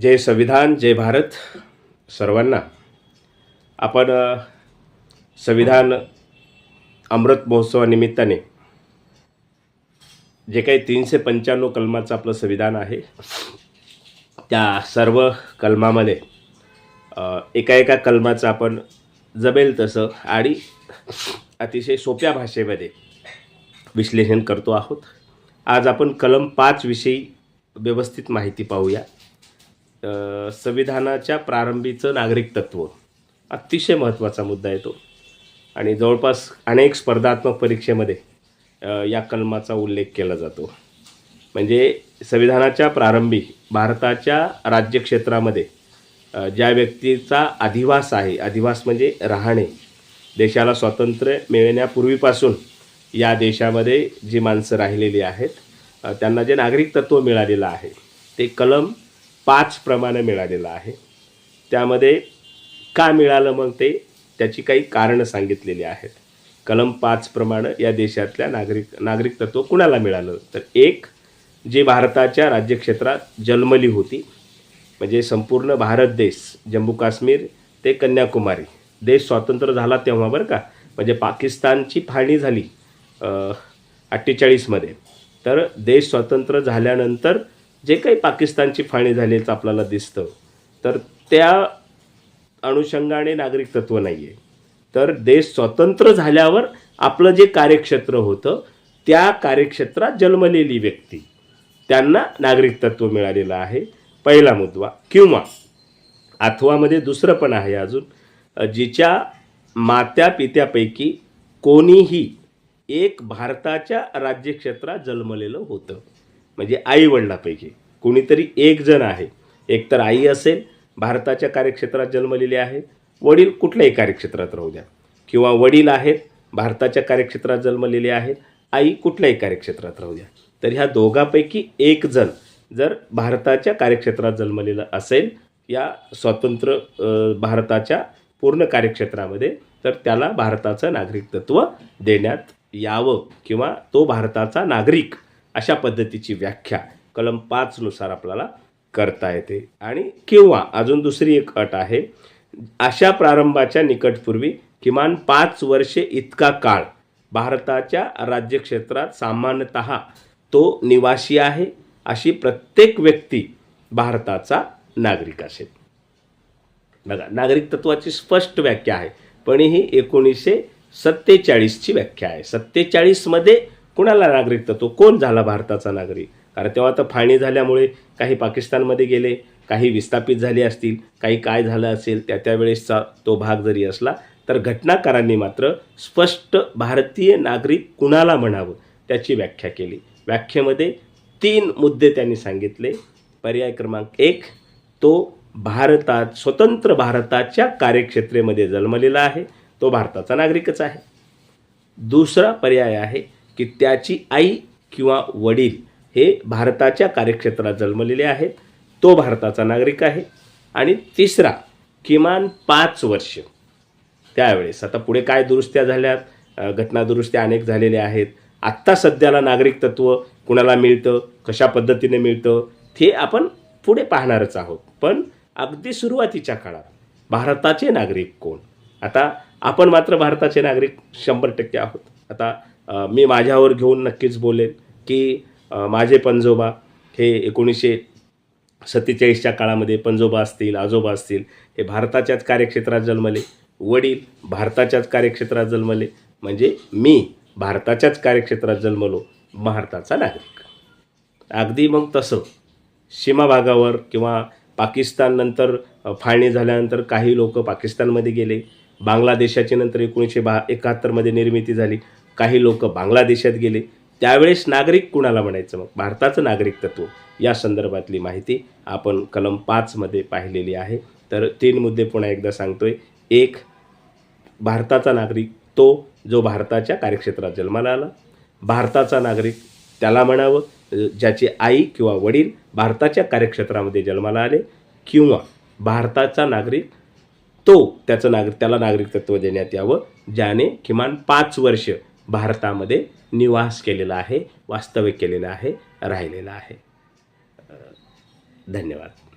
जय संविधान जय भारत सर्वांना. आपण संविधान अमृत महोत्सवानिमित्ताने जे काही तीनशे पंच्याण्णव कलमाचं आपलं संविधान आहे त्या सर्व कलमामध्ये एका एका कलमाचं आपण जमेल तसं आणि अतिशय सोप्या भाषेमध्ये विश्लेषण करतो आहोत. आज आपण कलम पाच विषयी व्यवस्थित माहिती पाहूया. संविधानाच्या प्रारंभीचं नागरिक तत्त्व अतिशय महत्त्वाचा मुद्दा येतो आणि जवळपास अनेक स्पर्धात्मक परीक्षेमध्ये या कलमाचा उल्लेख केला जातो. म्हणजे संविधानाच्या प्रारंभी भारताच्या राज्यक्षेत्रामध्ये ज्या व्यक्तीचा अधिवास आहे अधिवास म्हणजे राहणे देशाला स्वातंत्र्य मिळण्यापूर्वीपासून या देशामध्ये जी माणसं राहिलेली आहेत त्यांना जे नागरिक तत्त्व मिळालेलं आहे ते कलम पाच प्रमाणे मिळालेलं आहे. त्यामध्ये का मिळालं मग ते? त्याची काही कारणं सांगितलेली आहेत. कलम पाच प्रमाणं या देशातल्या नागरिक नागरिक तत्व कुणाला मिळालं? तर एक जी भारताच्या राज्यक्षेत्रात जन्मली होती म्हणजे संपूर्ण भारत देश जम्मू काश्मीर ते कन्याकुमारी. देश स्वतंत्र झाला तेव्हा बरं का? म्हणजे पाकिस्तानची फाळणी झाली अठ्ठेचाळीसमध्ये. तर देश स्वतंत्र झाल्यानंतर जे काही पाकिस्तानची फाळणी झाल्याचं आपल्याला दिसतं तर त्या अनुषंगाने नागरिक तत्व नाही आहे तर देश स्वतंत्र झाल्यावर आपलं जे कार्यक्षेत्र होतं त्या कार्यक्षेत्रात जन्मलेली व्यक्ती त्यांना नागरिक तत्व मिळालेलं आहे. पहिला मुद्दा किंवा अथवामध्ये दुसरं पण आहे अजून जिच्या मात्या पित्यापैकी कोणीही एक भारताच्या राज्यक्षेत्रात जन्मलेलं होतं. म्हणजे आई वडिलापैकी कोणीतरी एक जण आहे. एकतर आई असेल भारताच्या कार्यक्षेत्रात जन्मलेली आहे. वडील कुठल्याही कार्यक्षेत्रात राहू द्या. किंवा वडील आहेत भारताच्या कार्यक्षेत्रात जन्मलेले आहेत आई कुठल्याही कार्यक्षेत्रात राहू द्या. तर ह्या दोघांपैकी एक जण जर भारताच्या कार्यक्षेत्रात जन्मलेलं असेल या स्वतंत्र भारताच्या पूर्ण कार्यक्षेत्रामध्ये तर त्याला भारताचं नागरिकत्व देण्यात यावं किंवा तो भारताचा नागरिक अशा पद्धतीची व्याख्या कलम पाचनुसार आपल्याला करता येते. आणि किंवा अजून दुसरी एक अट आहे अशा प्रारंभाच्या निकटपूर्वी किमान पाच वर्षे इतका काळ भारताच्या राज्यक्षेत्रात सामान्यतः तो निवासी आहे अशी प्रत्येक व्यक्ती भारताचा नागरिक असेल. बघा नागरिक तत्वाची स्पष्ट व्याख्या आहे पण ही एकोणीसशे सत्तेचाळीसची व्याख्या आहे. सत्तेचाळीसमध्ये कुणाला नागरिक तत्व कोण झाला भारताचा नागरिक? कारण तेव्हा तर फाळणी झाल्यामुळे काही पाकिस्तानमध्ये गेले काही विस्थापित झाले असतील काही काय झालं असेल त्या त्यावेळेसचा तो भाग जरी असला तर घटनाकारांनी मात्र स्पष्ट भारतीय नागरिक कुणाला म्हणावं त्याची व्याख्या केली. व्याख्येमध्ये तीन मुद्दे त्यांनी सांगितले. पर्याय क्रमांक एक तो भारतात स्वतंत्र भारताच्या कार्यक्षेत्रेमध्ये जन्मलेला आहे तो भारताचा नागरिकच आहे. दुसरा पर्याय आहे की त्याची आई किंवा वडील हे भारताच्या कार्यक्षेत्रात जन्मलेले आहेत. तो भारताचा नागरिक आहे. आणि तिसरा किमान पाच वर्ष. त्यावेळेस आता पुढे काय दुरुस्त्या झाल्यात? घटना घटनादुरुस्त्या अनेक झालेल्या आहेत. आत्ता सध्याला नागरिक तत्व कुणाला मिळतं? कशा पद्धतीने मिळतं? ते आपण पुढे पाहणारच आहोत. पण अगदी सुरुवातीच्या काळात भारताचे नागरिक कोण? आता आपण मात्र भारताचे नागरिक शंभर टक्के आहोत. आता मी माझ्यावर घेऊन नक्कीच बोलेन की माझे पंजोबा हे एकोणीसशे सत्तेचाळीसच्या काळामध्ये पंजोबा असतील आजोबा असतील हे भारताच्याच कार्यक्षेत्रात जन्मले. वडील भारताच्याच कार्यक्षेत्रात जन्मले. म्हणजे मी भारताच्याच कार्यक्षेत्रात जन्मलो भारताचा नागरिक. अगदी मग तसं सीमा भागावर किंवा पाकिस्ताननंतर फाळणी झाल्यानंतर काही लोक पाकिस्तानमध्ये गेले. बांगलादेशाची नंतर एकोणीसशे बा एकाहत्तरमध्ये निर्मिती झाली. काही लोक बांगलादेशात गेले त्यावेळेस नागरिक कुणाला म्हणायचं? मग भारताचं नागरिक तत्व या संदर्भातली माहिती आपण कलम पाचमध्ये पाहिलेली आहे. तर तीन मुद्दे पुन्हा एकदा सांगतोय. एक भारताचा नागरिक तो जो भारताच्या कार्यक्षेत्रात जन्माला आला. भारताचा नागरिक त्याला म्हणावं ज्याची आई किंवा वडील भारताच्या कार्यक्षेत्रामध्ये जन्माला आले किंवा भारताचा नागरिक तो त्याचं नागरिक त्याला नागरिकत्व देण्यात यावं ज्याने किमान पाच वर्ष भारतामध्ये निवास केलेला आहे वास्तव्य केलेलं आहे राहिलेलं आहे. धन्यवाद.